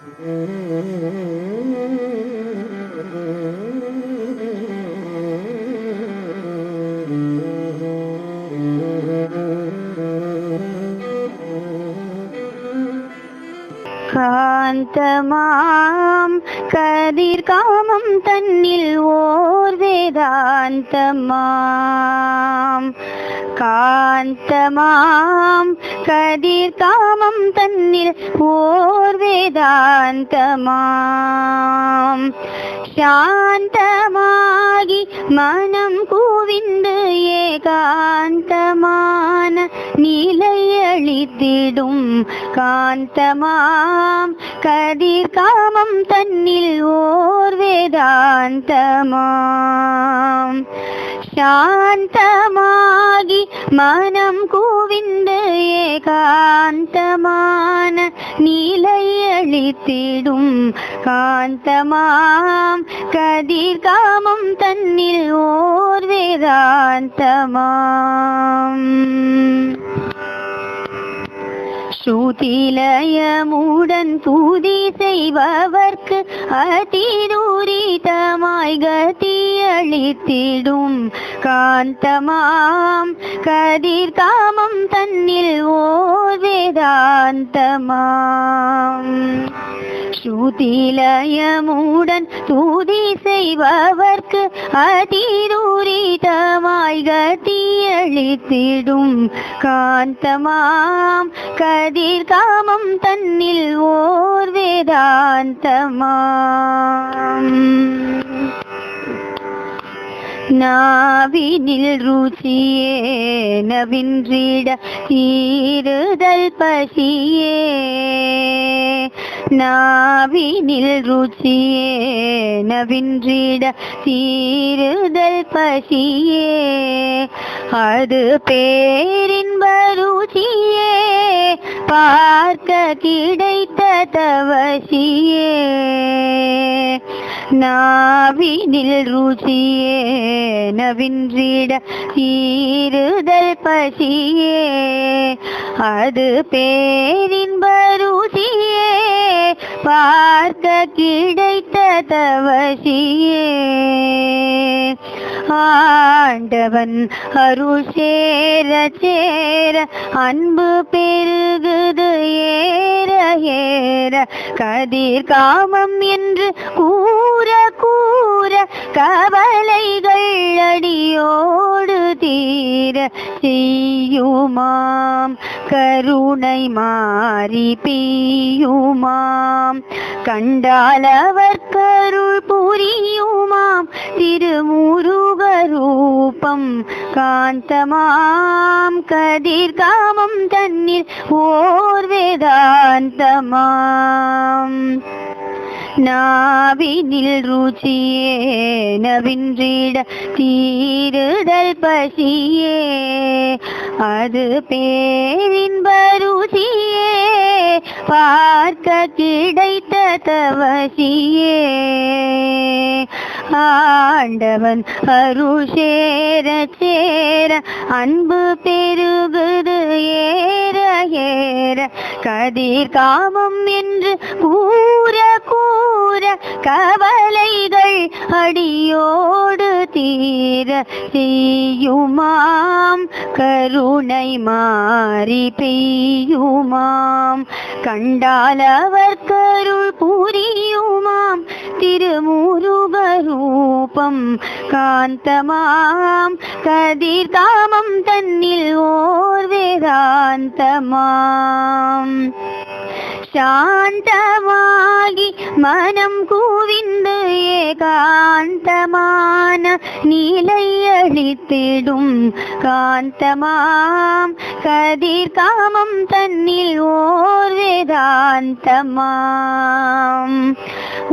காந்தமாம் கதிர் காமம் தன்னில் ஓர் வேதாந்தமாம். காந்தமாம். கதிர் காமம் தன்னில் ஓர் வேதாந்தமாம். சாந்தமாகி மனம் கூவிந்து ஏகாந்தமான நிலையளித்திடும் காந்தமாம். கதிர் காமம் தன்னில் ஓர் வேதாந்தமாம். சாந்தமாகி மனம் கூவிந்து ஏகாந்தமான நிலையளித்திடும் காந்தமாம் கதிர் காமம் தன்னில் ஓர் வேதாந்தமாம் ஸ்ருதிலயமுடன் தூதி செய்பவர்க்கு அதிதூரிதமாய் கதியளித்திடும் காந்தமாம். கதிர் காமம் தன்னில் ஓர் வேதாந்தமாம். ஸ்ருதிலயமுடன் தூதி செய்பவர்க்கு அதிதூரிதமாய் கதியளித்திடும் காந்தமாம் கதிர் காமம் தன்னில் ஓர் வேதாந்தமாம். நாவினில் ருச்சியே நவின்றிட தீருதல் பசியே. நாவினில் ருச்சியே நவின்றிட தீருதல் பசியே. அது பேரின்ப ருச்சியே பார்க்க கிடைத்த தவசியே. நாவினில் ருச்சியே நவின்றிட தீருதல் பசியே. அது பேரின்ப ருச்சியே பார்க்க கிடைத்த தவசியே. ஆண்டவன் அருள் சேர சேர அன்பு பெருகுது ஏற ஏற. கதிர் காமம் என்று கூற கூற கவலைகள் அடியோடு தீர. செய்ய செய்யுமாம். கருணை மாறி பெய்யுமாம். கண்டால் அவர் கருள் புரியுமாம். திருமுருகரூபம் காந்தமாம். கதிர்காமம் தண்ணீர் ஓர் வேதாந்தமாம். நாவினில் ருச்சியே நவின்றிட தீருதல் பசியே. அது பேரின்ப ருச்சியே பார்க்க கிடைத்த தவசியே. ஆண்டவன் அருஷேர சேர அன்பு பெருகுது ஏற ஏற. கதிர் காமம் என்று கூ கவலைகள் அடியோடு தீர செய்யுமாம். கருணை மாறி பெய்யுமாம். கண்டால் அவர் கருள் புரியுமாம். திருமுருகரூபம் காந்தமாம். கதிர்காமம் தன்னில் ஓர் வேதாந்தமாம். சாந்தமாகி மனம் கூவிந்து ஏகாந்தமான நிலையளித்திடும் காந்தமாம் கதிர் காமம் தன்னில் ஓர் வேதாந்தமாம்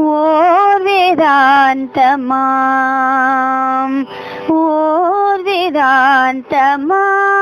ஓர் வேதாந்தமாம் ஓர் வேதாந்தமாம்